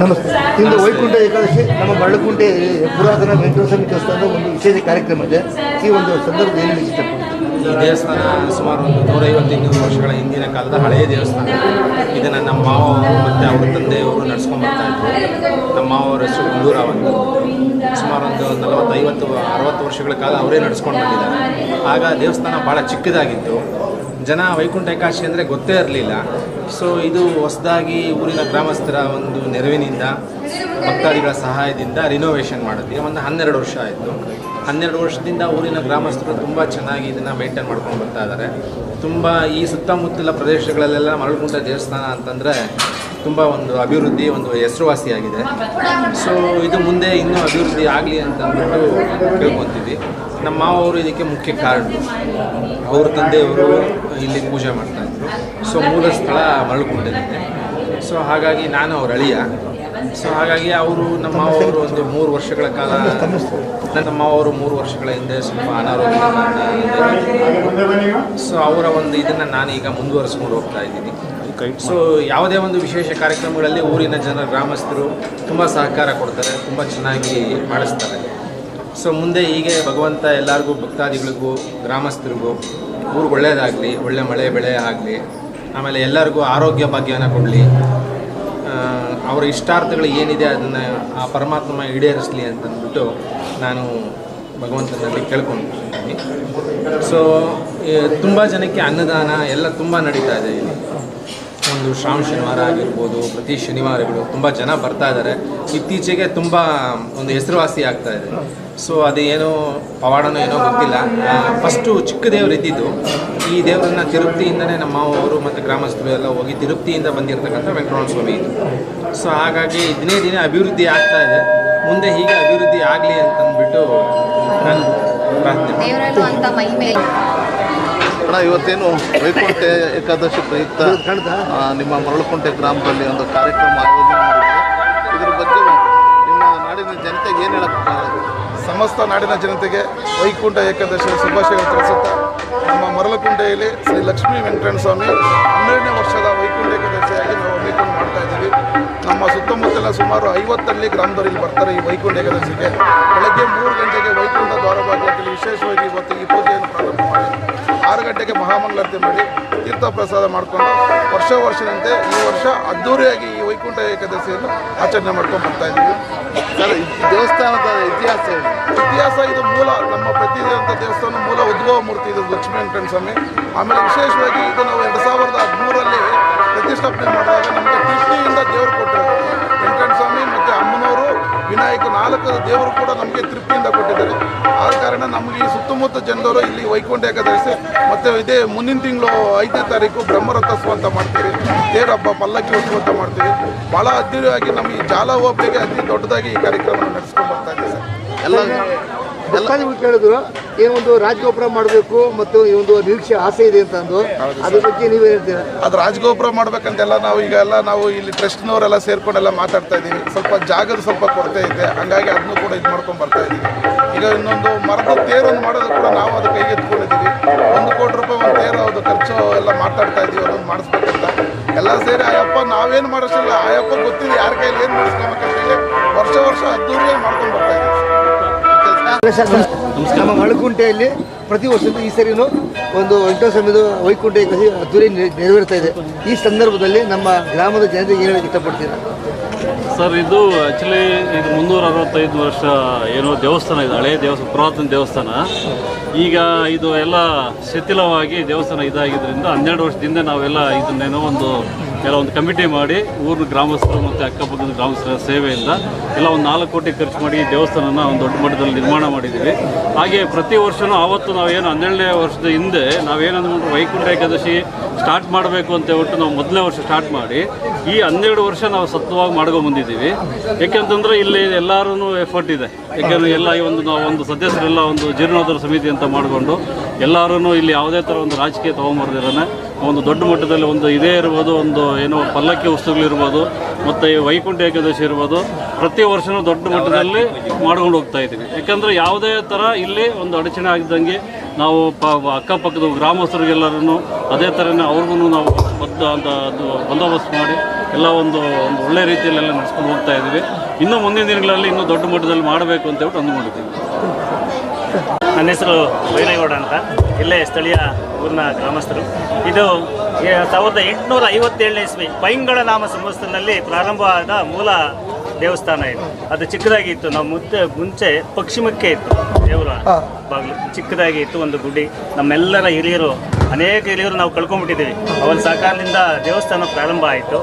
ನಮಸ್ತೆ ಇಂದು ವೈಕುಂಠ ಏಕಾದಶಿ, ನಮ್ಮ ಬಳ್ಳಕುಂಠೆ ಪುರಾತನ ವೆಂಕಟೇಶ್ವರ ದೇವಸ್ಥಾನದ ಒಂದು ವಿಶೇಷ ಕಾರ್ಯಕ್ರಮ ಇದೆ. ಈ ಒಂದು ಸಂದರ್ಭದಲ್ಲಿ ಏನು ಈ ದೇವಸ್ಥಾನ ಸುಮಾರು ಒಂದು ನೂರೈವತ್ತು ಇನ್ನೂರು ವರ್ಷಗಳ ಹಿಂದಿನ ಕಾಲದ ಹಳೆಯ ದೇವಸ್ಥಾನ. ಇದನ್ನು ನಮ್ಮ ಮಾವ ಮತ್ತು ಅವ್ರ ತಂದೆಯವರು ನಡ್ಸ್ಕೊಂಡು ಬರ್ತಾ ನಮ್ಮ ಮಾವರ ಹೆಸರು ಗುಂಡೂರಾವ್ ಸುಮಾರು ಒಂದು ನಲವತ್ತೈವತ್ತು, ಅರವತ್ತು ವರ್ಷಗಳ ಕಾಲ ಅವರೇ ನಡ್ಸ್ಕೊಂಡು ಬಂದಿದ್ದಾರೆ. ಆಗ ದೇವಸ್ಥಾನ ಭಾಳ ಚಿಕ್ಕದಾಗಿತ್ತು. ಜನ ವೈಕುಂಠ ಏಕಾಶಿ ಅಂದರೆ ಗೊತ್ತೇ ಇರಲಿಲ್ಲ. ಸೊ ಇದು ಹೊಸದಾಗಿ ಊರಿನ ಗ್ರಾಮಸ್ಥರ ಒಂದು ನೆರವಿನಿಂದ ಭಕ್ತಾದಿಗಳ ಸಹಾಯದಿಂದ ರಿನೋವೇಷನ್ ಮಾಡಿದ್ವಿ. ಒಂದು ಹನ್ನೆರಡು ವರ್ಷ ಆಯಿತು. ಹನ್ನೆರಡು ವರ್ಷದಿಂದ ಊರಿನ ಗ್ರಾಮಸ್ಥರು ತುಂಬ ಚೆನ್ನಾಗಿ ಇದನ್ನು ಮೇಂಟೈನ್ ಮಾಡ್ಕೊಂಡು ಬರ್ತಾ ಇದ್ದಾರೆ ತುಂಬ ಈ ಸುತ್ತಮುತ್ತಲ ಪ್ರದೇಶಗಳಲ್ಲೆಲ್ಲ ಮರಳುಕುಂಟ ದೇವಸ್ಥಾನ ಅಂತಂದರೆ ತುಂಬ ಒಂದು ಅಭಿವೃದ್ಧಿ, ಒಂದು ಹೆಸರುವಾಸಿಯಾಗಿದೆ. ಸೊ ಇದು ಮುಂದೆ ಇನ್ನೂ ಅಭಿವೃದ್ಧಿ ಆಗಲಿ ಅಂತಂದ್ಬಿಟ್ಟು ಕೇಳ್ಕೊತೀವಿ ನಮ್ಮ ಮಾವವರು ಇದಕ್ಕೆ ಮುಖ್ಯ ಕಾರಣ. ಅವ್ರ ತಂದೆಯವರು ಇಲ್ಲಿ ಪೂಜೆ ಮಾಡ್ತಾಯಿದ್ರು ಸೊ ಮೂಲ ಸ್ಥಳ ಮರಳುಗುಂಟೆಲ್ಲಿದೆ ಸೊ ಹಾಗಾಗಿ ನಾನು ಅವ್ರ ಅಳಿಯ. ಸೊ ಹಾಗಾಗಿ ಅವರು ನಮ್ಮ ಅವರು ಒಂದು ಮೂರು ವರ್ಷಗಳ ಕಾಲ ನಮ್ಮ ಅವರು ಮೂರು ವರ್ಷಗಳ ಹಿಂದೆ ಸ್ವಲ್ಪ ಅನಾರೋಗ್ಯ ಸೊ ಅವರ ಒಂದು ಇದನ್ನು ಈಗ ಮುಂದುವರಿಸ್ಕೊಂಡು ಹೋಗ್ತಾ ಇದ್ದೀನಿ. ಸೊ ಯಾವುದೇ ಒಂದು ವಿಶೇಷ ಕಾರ್ಯಕ್ರಮಗಳಲ್ಲಿ ಊರಿನ ಜನ ಗ್ರಾಮಸ್ಥರು ತುಂಬ ಸಹಕಾರ ಕೊಡ್ತಾರೆ, ತುಂಬ ಚೆನ್ನಾಗಿ ಮಾಡಿಸ್ತಾರೆ. ಸೊ ಮುಂದೆ ಹೀಗೆ ಭಗವಂತ ಎಲ್ಲರಿಗೂ, ಭಕ್ತಾದಿಗಳಿಗೂ, ಗ್ರಾಮಸ್ಥರಿಗೂ ಊರು ಒಳ್ಳೆಯದಾಗಲಿ ಒಳ್ಳೆ ಮಳೆ ಬೆಳೆ ಆಗಲಿ ಆಮೇಲೆ ಎಲ್ಲರಿಗೂ ಆರೋಗ್ಯ ಭಾಗ್ಯವನ್ನು ಕೊಡಲಿ. ಅವರ ಇಷ್ಟಾರ್ಥಗಳು ಏನಿದೆ ಅದನ್ನು ಆ ಪರಮಾತ್ಮ ಈಡೇರಿಸಲಿ ಅಂತಂದ್ಬಿಟ್ಟು ನಾನು ಭಗವಂತನಲ್ಲಿ ಕೇಳ್ಕೊಂಡಿದ್ದೀನಿ. ಸೊ ತುಂಬ ಜನಕ್ಕೆ ಅನ್ನದಾನ ಎಲ್ಲ ತುಂಬ ನಡೀತಾ ಇದೆ ಇಲ್ಲಿ. ಒಂದು ಶ್ರಾವಣ ಶನಿವಾರ ಆಗಿರ್ಬೋದು, ಪ್ರತಿ ಶನಿವಾರಗಳು ತುಂಬ ಜನ ಬರ್ತಾ ಇದ್ದಾರೆ ಇತ್ತೀಚೆಗೆ ತುಂಬ ಒಂದು ಹೆಸರುವಾಸಿ ಆಗ್ತಾ ಇದೆ. ಸೊ ಅದು ಏನೋ ಪವಾಡನೋ ಏನೋ ಗೊತ್ತಿಲ್ಲ. ಫಸ್ಟು ಚಿಕ್ಕ ದೇವರು ಇದ್ದಿದ್ದು. ಈ ದೇವರನ್ನ ತಿರುಪ್ತಿಯಿಂದನೇ ನಮ್ಮ ಅವರು ಮತ್ತು ಗ್ರಾಮಸ್ಥರು ಎಲ್ಲ ಹೋಗಿ ತಿರುಪ್ತಿಯಿಂದ ಬಂದಿರತಕ್ಕಂಥ ವೆಂಕಟರಮಣ ಸ್ವಾಮಿ ಇದು ಸೊ ಹಾಗಾಗಿ ದಿನೇ ದಿನೇ ಅಭಿವೃದ್ಧಿ ಆಗ್ತಾ ಇದೆ. ಮುಂದೆ ಹೀಗೆ ಅಭಿವೃದ್ಧಿ ಆಗಲಿ ಅಂತಂದ್ಬಿಟ್ಟು ನಾನು ಪ್ರಾರ್ಥನೆ ಅಣ್ಣ, ಇವತ್ತೇನು ವೈಕುಂಠ ಏಕಾದಶಿ ಪ್ರಯುಕ್ತ ನಿಮ್ಮ ಮರಳುಕುಂಟೆ ಗ್ರಾಮದಲ್ಲಿ ಒಂದು ಕಾರ್ಯಕ್ರಮ ಆಯೋಜನೆ ಮಾಡಿದ್ರು ಇದರ ಬಗ್ಗೆ ನಿಮ್ಮ ನಾಡಿನ ಜನತೆಗೆ ಏನು ಹೇಳಕ್ಕೆ ಸಮಸ್ತ ನಾಡಿನ ಜನತೆಗೆ ವೈಕುಂಠ ಏಕಾದಶಿ ಶುಭಾಶಯಗಳು ತಿಳಿಸುತ್ತಾ, ನಮ್ಮ ಮರಳಕುಂಟೆಯಲ್ಲಿ ಶ್ರೀ ಲಕ್ಷ್ಮೀ ವೆಂಕಟರಮಣ ಸ್ವಾಮಿ ಹನ್ನೆರಡನೇ ವರ್ಷದ ವೈಕುಂಠ ಏಕಾದಶಿಯಾಗಿ ನಾವು ಹಮ್ಮಿಕೊಂಡು ಮಾಡ್ತಾ ಇದ್ದೀವಿ. ನಮ್ಮ ಸುತ್ತಮುತ್ತಲ ಸುಮಾರು ಐವತ್ತಲ್ಲಿ ಗ್ರಾಮದವರು ಇಲ್ಲಿ ಬರ್ತಾರೆ ಈ ವೈಕುಂಠ ಏಕಾದಶಿಗೆ. ಬೆಳಗ್ಗೆ ಮೂರು ಗಂಟೆಗೆ ವೈಕುಂಠ ದ್ವಾರಭಾಗ್ಯದಲ್ಲಿ ವಿಶೇಷವಾಗಿ ಇವತ್ತು ಈ ಪೂಜೆಯನ್ನು ಪ್ರಾರಂಭ ಮಾಡಿ ಆರು ಗಂಟೆಗೆ ಮಹಾಮಂಗಳಾರತಿ ಮಾಡಿ ತೀರ್ಥ ಪ್ರಸಾದ ಮಾಡಿಕೊಂಡು ವರ್ಷ ವರ್ಷದಂತೆ ಈ ವರ್ಷ ಅದ್ದೂರಿಯಾಗಿ ಈ ವೈಕುಂಠ ಏಕಾದಶಿಯನ್ನು ಆಚರಣೆ ಮಾಡ್ಕೊಂಡು ಬರ್ತಾ ಇದ್ದೀವಿ. ಸರ್ ದೇವಸ್ಥಾನದ ಇತಿಹಾಸ ಇತಿಹಾಸ ಇದು ಮೂಲ ನಮ್ಮ ಪ್ರತಿದೇವಂತ ದೇವಸ್ಥಾನ ಮೂಲ ಉದ್ಭವ ಮೂರ್ತಿ ಇದು ಲಕ್ಷ್ಮೀ ವೆಂಕಟರಮಣ ಸ್ವಾಮಿ. ಆಮೇಲೆ ವಿಶೇಷವಾಗಿ ಇದು ನಾವು ಎರಡು ಸಾವಿರದ ಹದಿಮೂರರಲ್ಲಿ ಪ್ರತಿಷ್ಠಾಪನೆ ಮಾಡಿದಾಗ ನಮಗೆ ತೃಪ್ತಿಯಿಂದ ದೇವರು ಕೊಟ್ಟಿರೋದು ನಾಲ್ಕು ದೇವರು ಕೂಡ ನಮಗೆ ತೃಪ್ತಿಯಿಂದ ಕೊಟ್ಟಿದ್ದಾರೆ. ಆದ ಕಾರಣ ನಮಗೆ ಈ ಸುತ್ತಮುತ್ತ ಜನರು ಇಲ್ಲಿ ವೈಕುಂಠ ಏಕಾದಶಿ ಮತ್ತು ಇದೇ ಮುಂದಿನ ತಿಂಗಳು ಐದನೇ ತಾರೀಕು ಬ್ರಹ್ಮರಥೋತ್ಸವ ಅಂತ ಮಾಡ್ತೀವಿ. ದೇವರಬ್ಬ ಪಲ್ಲಕ್ಕಿ ಉತ್ಸವ ಅಂತ ಮಾಡ್ತೀವಿ. ಭಾಳ ಅದ್ದೂರಿಯಾಗಿ ನಮ್ಮ ಈ ಜಾಲ ಹೋಬಳಿಗೆ ಅತಿ ದೊಡ್ಡದಾಗಿ ಈ ಕಾರ್ಯಕ್ರಮ ನಡೆಸ್ಕೊಂಡು ಬರ್ತಾ ಇದ್ದೀವಿ ಸರ್. ಎಲ್ಲ ಕೇಳಿದ್ರು ಏನೊಂದು ರಾಜಗೋಪುರ ಮಾಡಬೇಕು ಮತ್ತು ಈ ಒಂದು ನಿರೀಕ್ಷೆ ಆಸೆ ಇದೆ ಅಂತ ಅಂದು ಅದ್ರ ಬಗ್ಗೆ ನೀವೇ ಹೇಳ್ತೀರಾ? ಅದು ರಾಜಗೋಪುರ ಮಾಡ್ಬೇಕಂತೆಲ್ಲ ನಾವು ಈಗ ಎಲ್ಲ ನಾವು ಇಲ್ಲಿ ಟ್ರಸ್ಟ್ನವರೆಲ್ಲ ಸೇರ್ಕೊಂಡೆಲ್ಲ ಮಾತಾಡ್ತಾ ಇದ್ದೀವಿ. ಸ್ವಲ್ಪ ಜಾಗದ ಸ್ವಲ್ಪ ಕೊರತೆ ಇದೆ. ಹಂಗಾಗಿ ಅದನ್ನು ಕೂಡ ಇದು ಮಾಡ್ಕೊಂಡು ಬರ್ತಾ ಇದ್ದೀವಿ. ಈಗ ಇನ್ನೊಂದು ಮರದ ತೇರನ್ನು ಮಾಡೋದು ಕೂಡ ನಾವು ಅದು ಕೈಗೆ ಎತ್ಕೊಂಡಿದ್ದೀವಿ. ಒಂದು ಕೋಟಿ ರೂಪಾಯಿ ಒಂದು ತೇರು ಅದು ಖರ್ಚು ಎಲ್ಲ ಮಾತಾಡ್ತಾ ಇದ್ದೀವಿ ಅದನ್ನು ಮಾಡಿಸ್ಬೇಕಂತ. ಎಲ್ಲ ಸೇರಿ ಆಯಪ್ಪ ನಾವೇನು ಮಾಡಿಸಲ್ಲ ಆಯಪ್ಪ ಗೊತ್ತಿದೆ ಯಾರ ಕೈಲಿ ಏನು ಮಾಡಿಸ್ಕೊಬೇಕಂತ ಹೇಳಿ ವರ್ಷ ವರ್ಷ ಅದ್ದೂರಿಯಾಗಿ ಮಾಡ್ಕೊಂಡು ಬರ್ತಾ ಇದ್ದೀವಿ. ನಮ್ಮ ಮಳಕುಂಟೆಯಲ್ಲಿ ಪ್ರತಿ ವರ್ಷದ ಈ ಸರಿನೂ ಒಂದು ವೆಂಕಟೇಶ್ವರದು ವೈಕುಂಠ ಏಕಾದಶಿ ಅದ್ದೂರಿ ನೆರ- ನೆರವೇರ್ತಾ ಇದೆ. ಈ ಸಂದರ್ಭದಲ್ಲಿ ನಮ್ಮ ಗ್ರಾಮದ ಜನತೆಗೆ ಏನು ಇಷ್ಟಪಡ್ತೀರಾ? ಸರ್, ಇದು ಆ್ಯಕ್ಚುಲಿ ಇದು ಮುನ್ನೂರ ಅರವತ್ತೈದು ವರ್ಷ ಏನೋ ದೇವಸ್ಥಾನ ಇದೆ ಹಳೆಯ ದೇವಸ್ಥಾನ, ಪುರಾತನ ದೇವಸ್ಥಾನ. ಈಗ ಇದು ಎಲ್ಲ ಶಿಥಿಲವಾಗಿ ದೇವಸ್ಥಾನ ಇದಾಗಿದ್ದರಿಂದ ಹನ್ನೆರಡು ವರ್ಷದಿಂದ ನಾವೆಲ್ಲ ಇದನ್ನೇನೋ ಒಂದು ಒಂದು ಕಮಿಟಿ ಮಾಡಿ ಊರಿನ ಗ್ರಾಮಸ್ಥರು ಮತ್ತು ಅಕ್ಕಪಕ್ಕದ ಗ್ರಾಮಸ್ಥರ ಸೇವೆಯಿಂದ ಎಲ್ಲ ಒಂದು ನಾಲ್ಕು ಕೋಟಿ ಖರ್ಚು ಮಾಡಿ ದೇವಸ್ಥಾನನ ಒಂದು ದೊಡ್ಡ ಮಟ್ಟದಲ್ಲಿ ನಿರ್ಮಾಣ ಮಾಡಿದ್ದೀವಿ. ಹಾಗೆ ಪ್ರತಿ ವರ್ಷವೂ ಆವತ್ತು ನಾವೇನು ಹನ್ನೆರಡನೇ ವರ್ಷದ ಹಿಂದೆ ನಾವೇನಂದ್ರೆ ವೈಕುಂಠ ಏಕಾದಶಿ ಸ್ಟಾರ್ಟ್ ಮಾಡಬೇಕು ಅಂತ ಹೇಳ್ಬಿಟ್ಟು ನಾವು ಮೊದಲನೇ ವರ್ಷ ಸ್ಟಾರ್ಟ್ ಮಾಡಿ ಈ ಹನ್ನೆರಡು ವರ್ಷ ನಾವು ಸತ್ವವಾಗಿ ಮಾಡ್ಕೊಂಡು ಬಂದಿದ್ದೀವಿ. ಯಾಕೆಂತಂದ್ರೆ ಇಲ್ಲಿ ಎಲ್ಲರೂ ಎಫರ್ಟ್ ಇದೆ. ಯಾಕೆಂದರೆ ಎಲ್ಲ ಈ ಒಂದು ನಾವು ಒಂದು ಸದಸ್ಯರೆಲ್ಲ ಒಂದು ಜೀರ್ಣೋದ್ಧಾರ ಸಮಿತಿ ಅಂತ ಮಾಡಿಕೊಂಡು ಎಲ್ಲರೂ ಇಲ್ಲಿ ಯಾವುದೇ ಥರ ಒಂದು ರಾಜಕೀಯ ತೊಗೊಂಬರ್ದಿರೋನೆ ಒಂದು ದೊಡ್ಡ ಮಟ್ಟದಲ್ಲಿ ಒಂದು ಇದೇ ಇರ್ಬೋದು, ಒಂದು ಏನೋ ಪಲ್ಲಕ್ಕಿ ವಸ್ತುಗಳಿರ್ಬೋದು ಮತ್ತು ವೈಕುಂಠ ಏಕಾದಶಿ ಇರ್ಬೋದು, ಪ್ರತಿ ವರ್ಷವೂ ದೊಡ್ಡ ಮಟ್ಟದಲ್ಲಿ ಮಾಡ್ಕೊಂಡು ಹೋಗ್ತಾ ಇದ್ದೀವಿ. ಯಾಕಂದರೆ ಯಾವುದೇ ಥರ ಇಲ್ಲಿ ಒಂದು ಅಡಚಣೆ ಆಗಿದ್ದಂಗೆ ನಾವು ಪ ಅಕ್ಕಪಕ್ಕದ ಗ್ರಾಮಸ್ಥರಿಗೆಲ್ಲರೂ ಅದೇ ಥರನೇ ಅವ್ರಿಗೂ ನಾವು ಬದ್ಧ ಅಂತ ಅದು ಬಂದೋಬಸ್ತ್ ಮಾಡಿ ಎಲ್ಲ ಒಂದು ಒಂದು ಒಳ್ಳೆ ರೀತಿಯಲ್ಲೆಲ್ಲ ನಡೆಸ್ಕೊಂಡು ಹೋಗ್ತಾ ಇದ್ದೀವಿ. ಇನ್ನು ಮುಂದಿನ ದಿನಗಳಲ್ಲಿ ಇನ್ನೂ ದೊಡ್ಡ ಮಟ್ಟದಲ್ಲಿ ಮಾಡಬೇಕು ಅಂತ ಹೇಳ್ಬಿಟ್ಟು ಅಂದ್ಕೊಂಡಿದ್ದೀವಿ. ನನ್ನ ಹೆಸರು ಬೈರೇಗೌಡ ಅಂತ. ಇಲ್ಲೇ ಸ್ಥಳೀಯ ಊರಿನ ಗ್ರಾಮಸ್ಥರು. ಇದು ಸಾವಿರದ ಎಂಟುನೂರ ಐವತ್ತೇಳನೇ ಇಸ್ವಿ ಪೈಂಗಳ ನಾಮ ಸಂವತ್ಸರದಲ್ಲಿ ಪ್ರಾರಂಭವಾದ ಮೂಲ ದೇವಸ್ಥಾನ ಇದೆ. ಅದು ಚಿಕ್ಕದಾಗಿ ಇತ್ತು ನಾವು ಮುದ್ದೆ ಮುಂಚೆ ಪಶ್ಚಿಮಕ್ಕೆ ಇತ್ತು. ದೇವರ ಬಾಗಿಲು. ಚಿಕ್ಕದಾಗಿ ಇತ್ತು ಒಂದು ಗುಡಿ. ನಮ್ಮೆಲ್ಲರ ಹಿರಿಯರು ಅನೇಕ ಹಿರಿಯರು ನಾವು ಕಳ್ಕೊಂಡ್ಬಿಟ್ಟಿದ್ದೀವಿ. ಅವನ ಸಹಕಾರದಿಂದ ದೇವಸ್ಥಾನ ಪ್ರಾರಂಭ ಆಯಿತು.